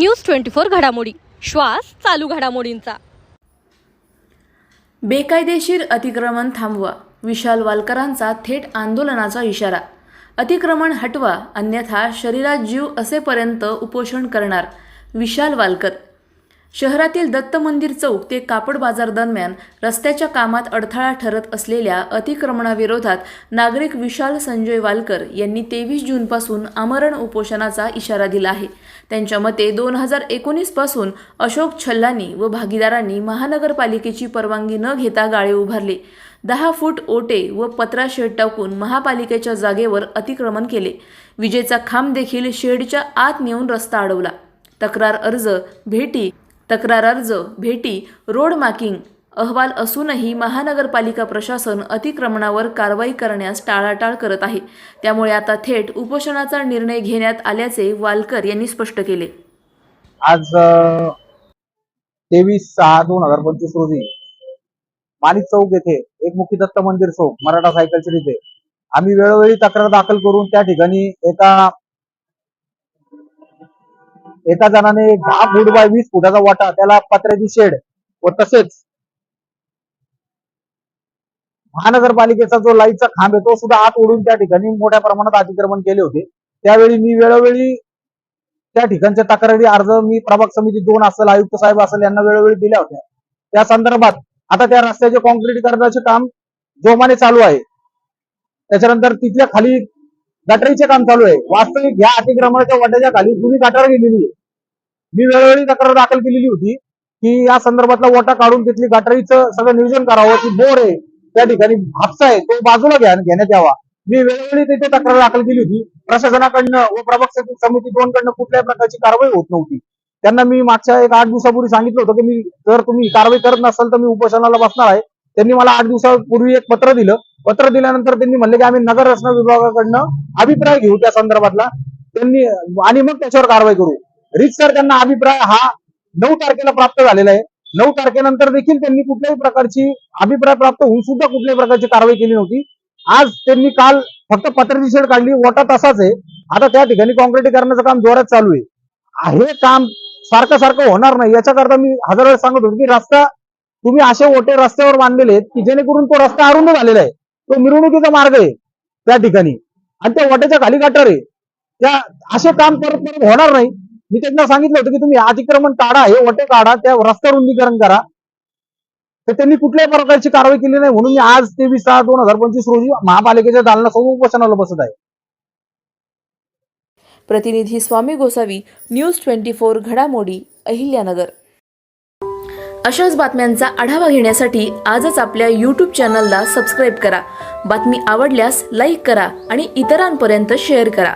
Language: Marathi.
न्यूज ट्वेंटी फोर घडामोडी. श्वास चालू घडामोडींचा. बेकायदेशीर अतिक्रमण थांबवा विशाल वालकरांचा थेट आंदोलनाचा इशारा. अतिक्रमण हटवा अन्यथा शरीरात जीव असेपर्यंत उपोषण करणार विशाल वालकर. शहरातील दत्त मंदिर चौक ते कापड बाजार दरम्यान रस्त्याच्या कामात अडथळा ठरत असलेल्या अतिक्रमणाविरोधात नागरिक विशाल संजय वालकर यांनी तेवीस जूनपासून आमरण उपोषणाचा इशारा दिला आहे. त्यांच्या मते दोन हजार एकोणीसपासून अशोक छल्लानी व भागीदारांनी महानगरपालिकेची परवानगी न घेता गाळे उभारले. दहा फूट ओटे व पत्रा शेड टाकून महापालिकेच्या जागेवर अतिक्रमण केले. विजेचा खांब देखील शेडच्या आत नेऊन रस्ता अडवला. तक्रार अर्ज भेटी तक्रार अर्ज भेटी रोड मार्किंग अहवाल असूनही महानगरपालिका प्रशासन अतिक्रमणावर कारवाई करण्यास टाळाटाळ करत आहे. त्यामुळे आता थेट उपोषणाचा निर्णय घेण्यात आल्याचे वालकर यांनी स्पष्ट केले. आज तेवीस सहा दोन हजार पंचवीस रोजी माणिक चौक येथे एकमुखी दत्त मंदिर चौक मराठा सायकलच्या तिथे आम्ही वेळोवेळी तक्रार दाखल करून त्या ठिकाणी एका एका जणाने दहा फूट बाय वीस फुटाचा वाटा त्याला पत्र्याची शेड व तसेच महानगरपालिकेचा जो लाईटचा खांब आहे तो सुद्धा आत ओढून त्या ठिकाणी मोठ्या प्रमाणात अतिक्रमण केले होते. त्यावेळी मी वेळोवेळी त्या ठिकाणच्या तक्रारी अर्ज मी प्रभाग समिती दोन असेल आयुक्त साहेब असेल यांना वेळोवेळी दिल्या होत्या. त्या संदर्भात आता त्या रस्त्याचे कॉन्क्रीटीकरणाचे काम जोमाने चालू आहे. त्याच्यानंतर तिथल्या खाली गटरीचे काम चालू आहे. वास्तविक ह्या अतिक्रमणाच्या वाट्याच्या खाली जुनी गटार गेलेली आहे? मी वेळोवेळी तक्रार दाखल केलेली होती की या संदर्भातला वोटा काढून तिथली गटारीचं सगळं नियोजन करावं की बोर आहे त्या ठिकाणी हापसा आहे तो बाजूला घ्या घेण्यात यावा. मी वेळोवेळी तिथे तक्रार दाखल केली होती. प्रशासनाकडनं व प्रभाग समिती दोनकडनं दोन कडनं कुठल्याही प्रकारची कारवाई होत नव्हती. त्यांना मी मागच्या एक आठ दिवसापूर्वी सांगितलं होतं की मी जर तुम्ही कारवाई करत नसाल तर मी उपोषणाला बसणार आहे. त्यांनी मला आठ दिवसापूर्वी एक पत्र दिलं. पत्र दिल्यानंतर त्यांनी म्हणले की आम्ही नगर रचना विभागाकडनं अभिप्राय घेऊ त्या संदर्भातला. त्यांनी आणि मग त्याच्यावर कारवाई करू. रितसर त्यांना अभिप्राय हा नऊ तारखेला प्राप्त झालेला आहे. नऊ तारखेनंतर देखील त्यांनी कुठल्याही प्रकारची अभिप्राय प्राप्त होऊन सुद्धा कुठल्याही प्रकारची कारवाई केली नव्हती. आज त्यांनी काल फक्त पत्राची शेड काढली. वाटा तसाच आहे. आता त्या ठिकाणी कॉन्क्रिटीकरणाचं काम जोरात चालू आहे. हे काम सारखं सारखं होणार नाही. याच्याकरता मी हजार वेळेस सांगत होतो की रस्ता तुम्ही असे ओटे रस्त्यावर बांधलेले आहेत की जेणेकरून तो रस्ता अरुंद झालेला आहे. तो मिरवणुकीचा मार्ग आहे त्या ठिकाणी. आणि त्या वाट्याच्या खाली गटार आहे. त्या असे काम परत परत होणार नाही. मी त्यांना सांगितलं होतं की तुम्ही अतिक्रमण काढा हे ओटे काढा त्या रस्ता रुंदीकरण करा. तर त्यांनी कुठल्याही प्रकारची कारवाई केली नाही. म्हणून मी आज तेवीस सहा दोन हजार पंचवीस रोजी महापालिकेच्या दालनासमोर उपोषणाला बसत आहे. प्रतिनिधी Swami Gosavi news twenty four घडामोडी अहिल्यानगर. अशाच बातम्यांचा आढावा घेण्यासाठी आजच आपल्या यूट्यूब चॅनलला सबस्क्राईब करा. बातमी आवडल्यास लाईक करा आणि इतरांपर्यंत शेअर करा.